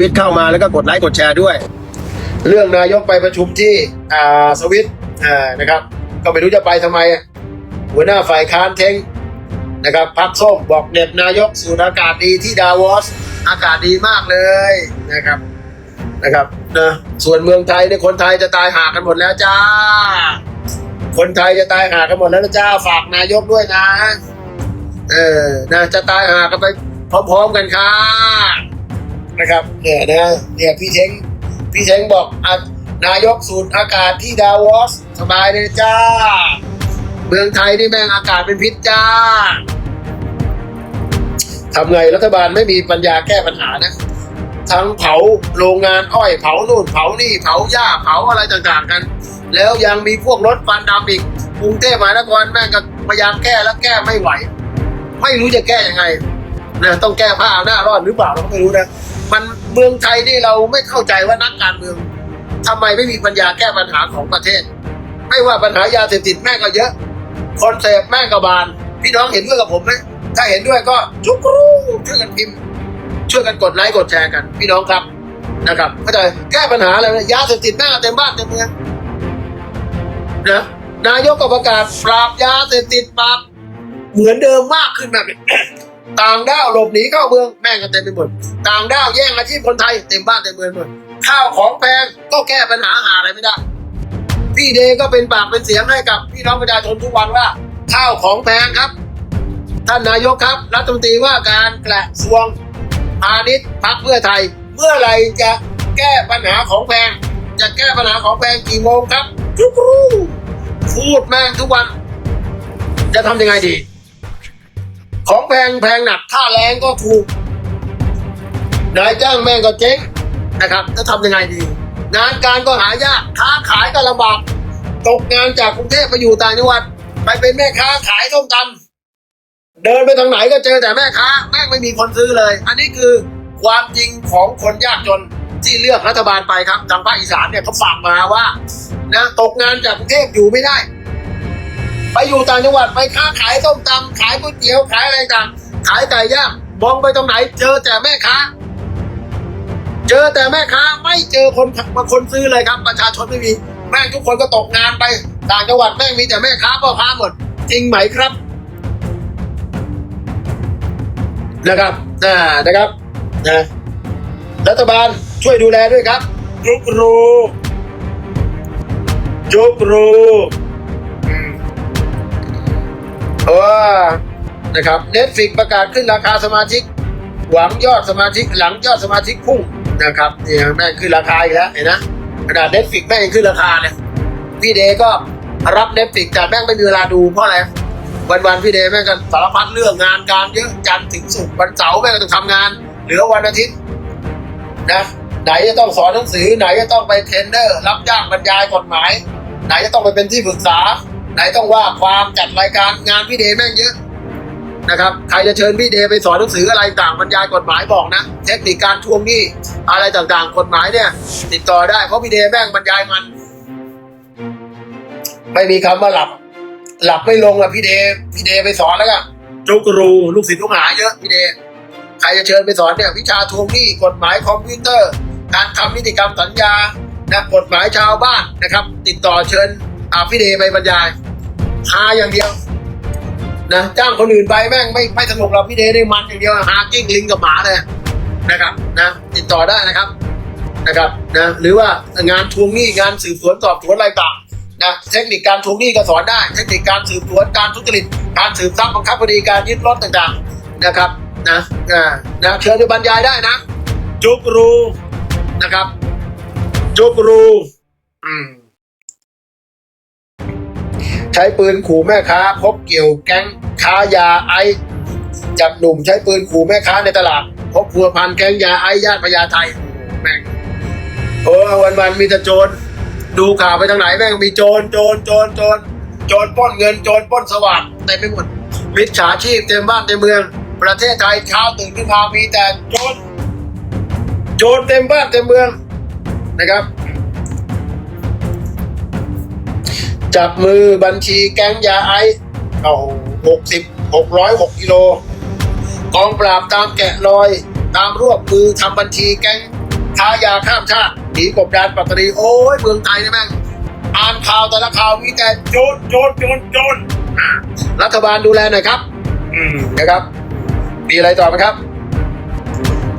วิตเข้ามาแล้วก็กดไลค์กดแชร์ด้วย เรื่องนายกไปประชุมที่อ่าสวิตอ่านะครับ ก็ไม่รู้จะไปทำไม หัวหน้าฝ่ายค้านเทงนะครับพักส้มบอกเด็ดนายกสูดอากาศดีที่ดาวอสอากาศดีมากเลยนะครับนะครับนะส่วนเมืองไทยเนี่ยคนไทยจะตายหากันหมดแล้วจ้า คนไทยจะตายหากันหมดแล้วจ้าฝากนายกด้วยนะ เออนะจะตายหากันไปพร้อมๆกันค่ะ นะครับเนี่ยนะเนี่ยพี่เช้งพี่เช้งบอกอนายกสูดอากาศที่ดาวอสสบายเลยจ้า เมืองไทยนี่แม่งอากาศเป็นพิษจ้าทำไงรัฐบาลไม่มีปัญญาแก้ปัญหานะทั้งเผาโรงงานอ้อยเผานู่นเผานี่เผาหญ้าเผาอะไรต่างๆกัน แล้วยังมีพวกรถฟันดำอีกกรุงเทพมหานครแม่งก็พยายามแก้แล้วแก้ไม่ไหว ไม่รู้จะแก้ยังไงนะต้องแก้ผ้าเอาหน้ารอดหรือเปล่าเราก็ไม่รู้นะ มันเมืองไทยนี่เราไม่เข้าใจว่านักการเมืองทำไมไม่มีปัญญาแก้ปัญหาของประเทศ ไม่ว่าปัญหายาเสพติดแม่ก็เยอะ คอนเสพแม่ก็บาน พี่น้องเห็นด้วยกับผมไหมถ้าเห็นด้วยก็จุกรูช่วยกันพิมพ์ ช่วยกันกดไลค์กดแชร์กัน พี่น้องครับนะครับเข้าใจแก้ปัญหาอะไรยาเสพติดแม่งเต็มบ้านเต็มเมืองนะนายกก็ประกาศปราบยาเสพติดปราบเหมือนเดิมมากขึ้นแบบ ต่างด้าวหลบหนีเข้าเมืองแม่งกันเต็มไปหมดต่างด้าวแย่งอาชีพคนไทยเต็มบ้านเต็มเมืองหมดข้าวของแพงก็แก้ปัญหาหาอะไรไม่ได้ พี่เดก็เป็นปากเป็นเสียงให้กับพี่น้องประชาชนทุกวันว่า ข้าวของแพงครับ ท่านนายกครับรัฐมนตรีว่าการกระทรวงพาณิชย์พักเพื่อไทย เมื่อไหร่จะแก้ปัญหาของแพง จะแก้ปัญหาของแพงกี่โมงครับทุกรูพูดแม่งทุกวัน จะทำยังไงดี ของแพงแพงหนักค่าแรงก็ถูกนายจ้างแม่งก็เจ๊งนะครับจะทำยังไงดี งานการก็หายากค้าขายก็ลำบากตกงานจากกรุงเทพไปอยู่ต่างจังหวัด ไปเป็นแม่ค้าขายส้มตำเดินไปทางไหนก็เจอแต่แม่ค้าแม่งไม่มีคนซื้อเลย อันนี้คือความจริงของคนยากจนที่เลือกรัฐบาลไปครับทางภาคอีสานเนี่ยเขาฝากมาว่านะตกงานจากกรุงเทพอยู่ไม่ได้ ไปอยู่ต่างจังหวัดไปค้าขายส้มตำขายก๋วยเตี๋ยวขายอะไรต่างขายไก่ย่างมองไปตรงไหน เจอแต่แม่ค้า เจอแต่แม่ค้าไม่เจอคนมาคนซื้อเลยครับ ประชาชนไม่มีแม่งทุกคนก็ตกงานไป ต่างจังหวัดแม่งมีแต่แม่ค้าพ่อค้าหมด จริงไหมครับนะครับอ่านะครับนะรัฐบาลช่วยดูแลด้วยครับจุกรูจุกรู นะครับเน็ตฟิกประกาศขึ้นราคาสมาชิก หวังยอดสมาชิกหลังยอดสมาชิกพุ่งนะครับนี่แม่งขึ้นราคาอีกแล้วเห็นนะขนาดเน็ตฟิกแม่งขึ้นราคาเนี่ยพี่เดก็รับเน็ตฟิกแต่แม่งไม่มีเวลาดูเพราะอะไรวันวันๆพี่เดย์แม่งกันสารพัดเรื่องงานการเยอะจันทร์ถึงศุกร์วันเสาร์แม่งก็ต้องทำงานเหลือวันอาทิตย์นะไหนจะต้องสอนหนังสือไหนจะต้องไปเทรนเนอร์ รับจ้างบรรยายกฎหมาย ไหนจะต้องไปเป็นที่ปรึกษา ไหนต้องว่าความจัดรายการงานพี่เดย์แม่งเยอะ นะครับใครจะเชิญพี่เดไปสอนหนังสืออะไรต่างบรรยายกฎหมายบอกนะเทคนิคการทวงหนี้อะไรต่างๆ กฎหมายเนี่ย ติดต่อได้เพราะพี่เดแม่งบรรยายมัน ไม่มีคำว่าหลับ หลับไม่ลงอะพี่เดพี่เดไปสอนแล้วก็จุกรูลูกศิษย์ลูกหาเยอะพี่เดใครจะเชิญไปสอนเนี่ยวิชาทวงหนี้กฎหมายคอมพิวเตอร์ การทำนิติกรรมสัญญานะกฎหมายชาวบ้านนะครับ ติดต่อเชิญอาพี่เดไปบรรยายหาอย่างเดียว นะจ้างคนอื่นไปแม่งไม่ไม่สนุกหรอกพี่เดได้มันอย่างเดียวหากิ้งลิงกับหมาเลยนะครับนะติดต่อได้นะครับนะครับนะหรือว่างานทวงหนี้งานสืบสวนสอบสวนอะไรต่างนะเทคนิคการทวงหนี้ก็สอนได้ เทคนิคการสืบสวนการทุจริตการสืบทรัพย์บังคับคดีการยึดรถต่างๆนะครับนะนะเชิญไปบรรยายได้นะ จุกรูนะครับ จุกรูอืม ใช้ปืนขู่แม่ค้าพบเกี่ยวแก๊งค้ายาไอจับหนุ่มใช้ปืนขู่แม่ค้าในตลาดพบพัวพันแก๊งยาไอซ์ย่าพญาไทแม่งโอ้วันวันมีแต่โจรดูข่าวไปทางไหนแม่งมีโจรโจรโจรโจรโจรป้นเงินโจรป้นสวัสดิ์เต็มไปหมดมิจฉาชีพเต็มบ้านเต็มเมือง ประเทศไทยเช้าตื่นขึ้นมามีแต่โจรโจรเต็มบ้านเต็มเมืองนะครับ จับมือบัญชีแก๊งยาไอซ์เอาหกสิบหกร้อยหกกิโล กองปราบตามแกะรอย ตามรวบมือทำบัญชีแก๊งค้ายาข้ามชาติหนีกบดานปัตตานีโอ้ยเมืองไทยนี่แม่งอ่านข่าวแต่ละข่าวมีแต่โจรโจรโจรโจรอะรัฐบาลดูแลหน่อยครับ อืมนะครับ มีอะไรต่อไหมครับ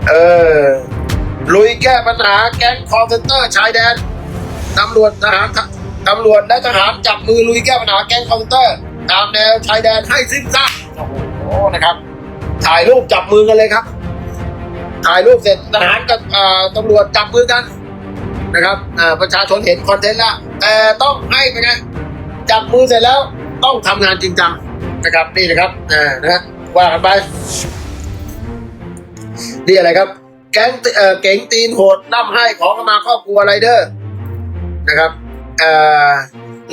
เออลุยแก้ปัญหาแก๊งคอร์เซนเตอร์ชายแดนตำรวจทหาร ตำรวจและทหารจับมือลุยแก้ปัญหาแก๊งคอร์เซนเตอร์ ตามแนวชายแดนให้สิ้นซากโอ้โหนะครับ ถ่ายรูปจับมือกันเลยครับ ถ่ายรูปเสร็จทหารกับอ่าตำรวจจับมือกันนะครับประชาชนเห็นคอนเทนต์แล้วแต่ต้องให้ไปไงจับมือเสร็จแล้วต้องทำงานจริงจังนะครับนี่นะครับอ่านะว่ากันไปนี่อะไรครับ แก๊งเอ่อเก๋งตีนโหดน้ำให้ขอเข้ามาครอบครัวไรเดอร์นะครับ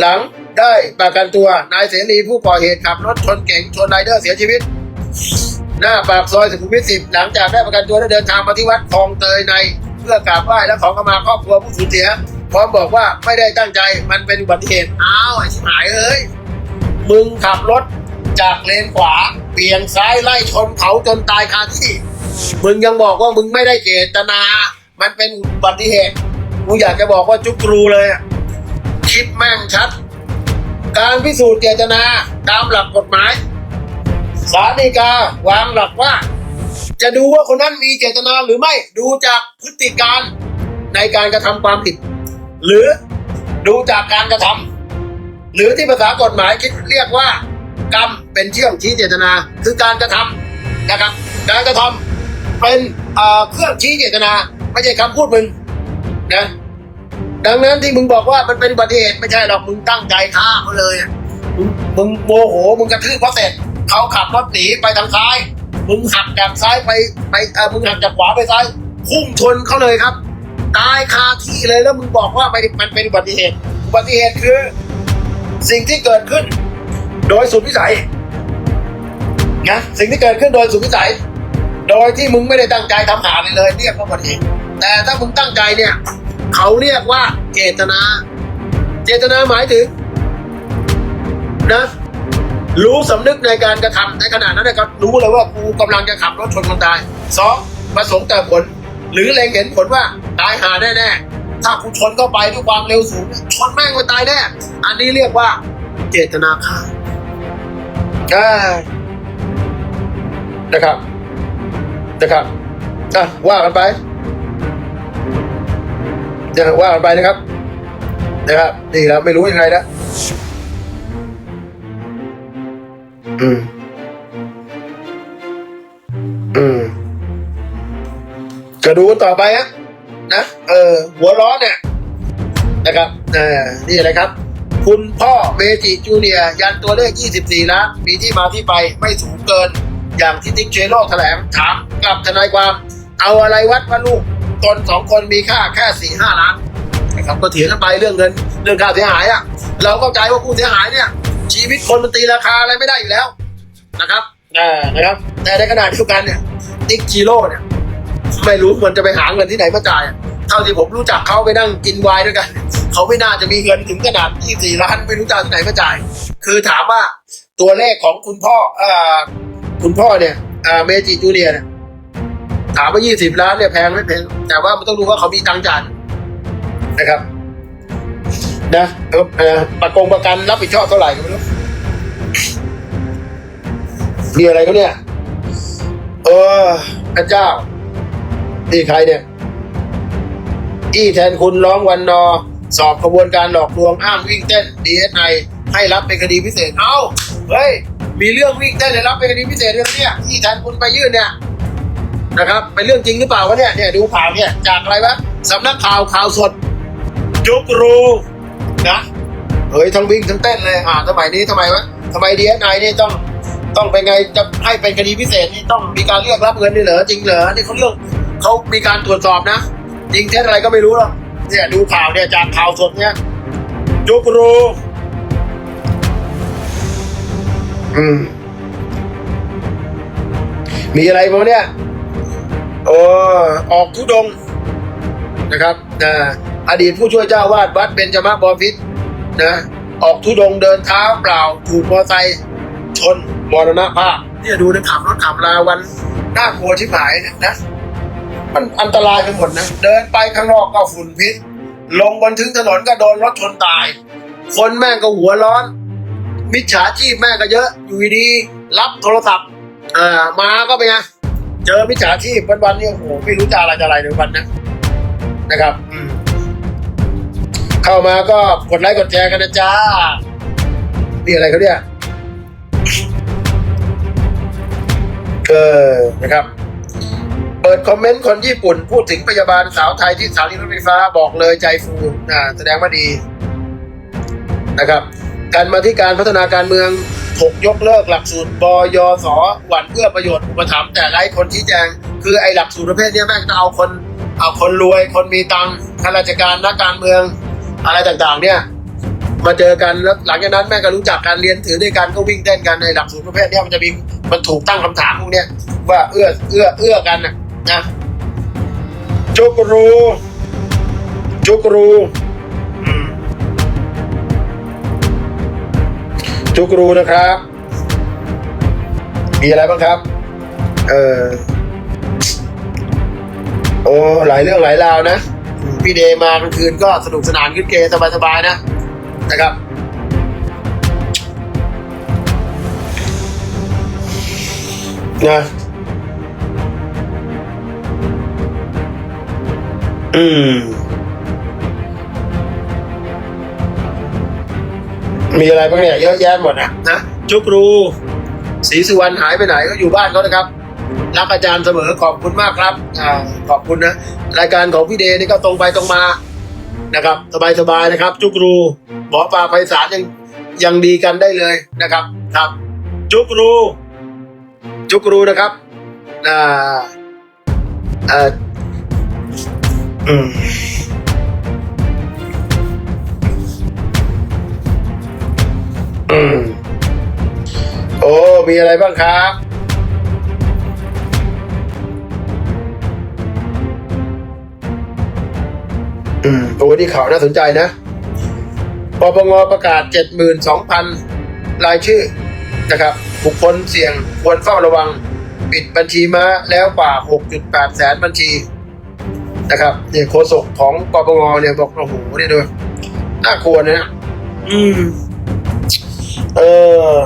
หลังได้ประกันตัวนายเสรีผู้ก่อเหตุขับรถชนเก๋งชนไรเดอร์เสียชีวิต หน้าปากซอยสุขุมวิทสิบหลังจากได้ประกันตัวได้เดินทางมาที่วัดคลองเตยใน เพื่อกราบไหว้และขอขมาครอบครัวผู้สูญเสียพร้อมบอกว่าไม่ได้ตั้งใจมันเป็นอุบัติเหตุอ้าวไอ้ชิบหายเอ้ยมึงขับรถจากเลนขวาเบี่ยงซ้ายไล่ชนเขาจนตายคาที่ มึงยังบอกว่ามึงไม่ได้เจตนา มันเป็นอุบัติเหตุกูอยากจะบอกว่าจุกรูเลยอะ คลิปแม่งชัด การพิสูจน์เจตนาตามหลักกฎหมายศาลฎีกาวางหลักว่า จะดูว่าคนนั้นมีเจตนาหรือไม่ดูจากพฤติการในการกระทำความผิด หรือดูจากการกระทำหรือที่ภาษากฎหมายคิดเรียกว่า กรรมเป็นเชื่อมชี้เจตนา คือการกระทำนะครับ การกระทำเป็นเอ่อเครื่องชี้เจตนา ไม่ใช่คำพูดมึงนะ ดังนั้นที่มึงบอกว่ามันเป็นอุบัติเหตุไม่ใช่หรอกมึงตั้งใจฆ่าเขาเลยมึงมึงโมโหมึงกระทืบเขาเสร็จเขาขับรถหนีไปทางซ้าย มึงหักจากซ้ายไปไปเออมึงหักจากขวาไปซ้ายพุ่งชนเขาเลยครับตายคาที่เลยแล้วมึงบอกว่าไปมันเป็นอุบัติเหตุอุบัติเหตุคือ สิ่งที่เกิดขึ้น โดยสุดวิสัยนะสิ่งที่เกิดขึ้นโดยสุดวิสัย โดยที่มึงไม่ได้ตั้งใจทำหาเลยเลยเรียกว่าอุบัติเหตุแต่ถ้ามึงตั้งใจเนี่ย เขาเรียกว่าเจตนา เจตนาหมายถึงนะรู้สำนึกในการกระทำในขณะนั้นเนยก็รู้เลยว่ากูกำลังจะขับรถชนคนตายสองประสงค์แต่ผล หรือเล็งเห็นผลว่าตายหาแน่ๆถ้ากูชนเข้าไปด้วยความเร็วสูงชนแม่งไปตายแน่อันนี้เรียกว่า เจตนาฆ่าอ่านะครับนะครับอะว่ากันไป จะว่ากันไปนะครับ นะครับนี่ครับไม่รู้ยังไงนะอืมอืมก็ดูต่อไปฮะนะเออ หัวร้อนเนี่ยนะครับเออนี่อะไรครับคุณพ่อเมจิจูเนียยันตัวเลข 24 ล้าน มีที่มาที่ไปไม่สูงเกิน อย่างที่ติ๊กเชโร่แถลงถามกับทนายความ เอาอะไรวัดว่าลูก ตนสองคนมีค่าแค่สี่ห้าล้านนะครับก็เถียงกันไปเรื่องเงินเรื่องค่าเสียหายอะเราเข้าใจว่าผู้เสียหายเนี่ย ชีวิตคนมันตีราคาอะไรไม่ได้อยู่แล้วนะครับอ่านะครับ แต่ในขณะเดียวกันเนี่ยติ๊กชิโร่เนี่ยไม่รู้มันจะไปหาเงินที่ไหนมาจ่ายอะเท่าที่ผมรู้จักเขาไปนั่งกินไวน์ด้วยกัน เขาไม่น่าจะมีเงินถึงขนาด24ล้านไม่รู้จะเอาที่ไหนมาจ่าย คือถามว่าตัวเลขของคุณพ่ออ่าคุณพ่อเนี่ยอ่าเมจิจูเนียร์เนี่ย ถามว่า 20 ล้านเนี่ยแพงไม่แพงแต่ว่ามันต้องดูว่าเขามีตังค์จ่ายนะครับนะประกงประกันรับผิดชอบเท่าไหร่ก็ไม่รู้มีอะไรเขาเนี่ย เออพระเจ้านี่ใครเนี่ย อี้แทนคุณร้องวันนอ สอบขบวนการหลอกลวงอ้างวิ่งเต้นดีเอสไอให้รับเป็นคดีพิเศษ เอ้า เฮ้ย มีเรื่องวิ่งเต้นให้รับเป็นคดีพิเศษด้วยนะเนี่ยอี้แทนคุณไปยื่นเนี่ย นะครับเป็นเรื่องจริงหรือเปล่าวะเนี่ยเนี่ยดูข่าวเนี่ยจากอะไรวะสำนักข่าวข่าวสดจุกรูนะเฮ้ยทั้งวิ่งทั้งเต้นเลยอ่าสมัยนี้ทำไมวะทำไมดีเอสไอนี่ต้องต้องเป็นไงจะให้เป็นคดีพิเศษนี่ต้องมีการเรียกรับเงินนี่เหรอจริงเหรอนี่เขาเรื่องเขามีการตรวจสอบนะจริงเท็จอะไรก็ไม่รู้หรอกเนี่ยดูข่าวเนี่ยจากข่าวสดเนี่ยจุกรูอืมมีอะไรบ้างเนี่ย โอ้ออกทุดงนะครับนะอดีตผู้ช่วยเจ้าวาดวัดเบญจมาบพิตรนะออกทุดงเดินเท้าเปล่าถูกมอเตอร์ไซค์ชนมรณภาพเนี่ยดูในขับรถขับลาวันน่ากลัวชิบหายเนี่ยนะมันอันตรายไปหมดนะ เดินไปข้างนอกก็ฝุ่นพิษ ลงบนทึงถนนก็โดนรถชนตาย คนแม่งก็หัวร้อน มิจฉาชีพแม่งก็เยอะ อยู่ดีรับโทรศัพท์อ่ามาก็เป็นไง เจอมิจฉาชีพวันๆนี่โอ้โหไม่รู้จะอะไรจะอะไรในวันนะนะครับอืมเข้ามาก็กดไลค์กดแชร์กันนะจ้านี่อะไรเขาเนี่ยเออนะครับ เปิดคอมเมนต์คนญี่ปุ่น พูดถึงพยาบาลสาวไทยที่สถานีรถไฟฟ้าบอกเลยใจฟูอ่าแสดงว่าดีนะครับ การมาที่การพัฒนาการเมือง ถกยกเลิกหลักสูตรบยสหวั่นเพื่อประโยชน์อุปถัมภ์แต่ไร้คนชี้แจง คือไอ้หลักสูตรประเภทนี้แม่งจะเอาคนเอาคนรวยคนมีตังค์ข้าราชการนักการเมืองอะไรต่างๆ เนี่ยมาเจอกันแล้วหลังจากนั้นแม่ก็รู้จักการเรียนถือด้วยกันก็วิ่งเต้นกันในหลักสูตรประเภทนี้มันจะมีมันถูกตั้งคำถามพวกเนี้ยว่าเอื้อเอื้อเอื้อกันนะนะจุกรูจุกรู จุกรูนะครับ มีอะไรบ้างครับ เออโอ้หลายเรื่องหลายราวนะ พี่เดย์มากลางคืนก็สนุกสนานขึ้นเกย์สบายๆนะ นะครับนะอืม มีอะไรบ้างเนี่ยเยอะแยะหมดนะนะจุกรูศรีสุวรรณหายไปไหนก็อยู่บ้านเขานะครับรักอาจารย์เสมอขอบคุณมากครับอ่าขอบคุณนะรายการของพี่เดนี่ก็ตรงไปตรงมานะครับ สบายๆนะครับ จุกรูหมอปลาไพศาลยังยังดีกันได้เลยนะครับครับ จุกรู จุกรูนะครับอ่าอ่าอืม โอ้ มีอะไรบ้างครับ อืม โอ้นี่ข่าวน่าสนใจนะปปงประกาศ 72,000 รายชื่อนะครับ บุคคลเสี่ยงควรเฝ้าระวัง ปิดบัญชีม้าแล้วกว่า 6.8 แสนบัญชีนะครับเนี่ยโฆษกของปปงเนี่ยบอกโอ้โหเนี่ยดูน่ากลัวนะอืม เออ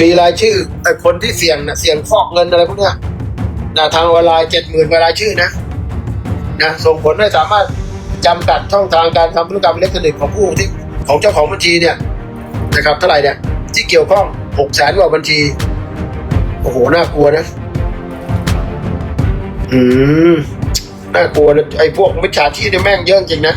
มีรายชื่อไอ้คนที่เสี่ยงนะเสี่ยงฟอกเงินอะไรพวกเนี้ยนะทางออนไลน์เจ็ดหมื่นกว่ารายชื่อนะนะส่งผลให้สามารถจำกัดช่องทางการทำธุรกรรมอิเล็กทรอนิกส์ของผู้ที่ของเจ้าของบัญชีเนี่ยนะครับเท่าไหร่เนี่ยที่เกี่ยวข้องหกแสนกว่าบัญชี โอ้โห น่ากลัวนะ อืม น่ากลัวนะไอ้พวกมิจฉาชีพเนี่ยแม่งเยอะจริงนะ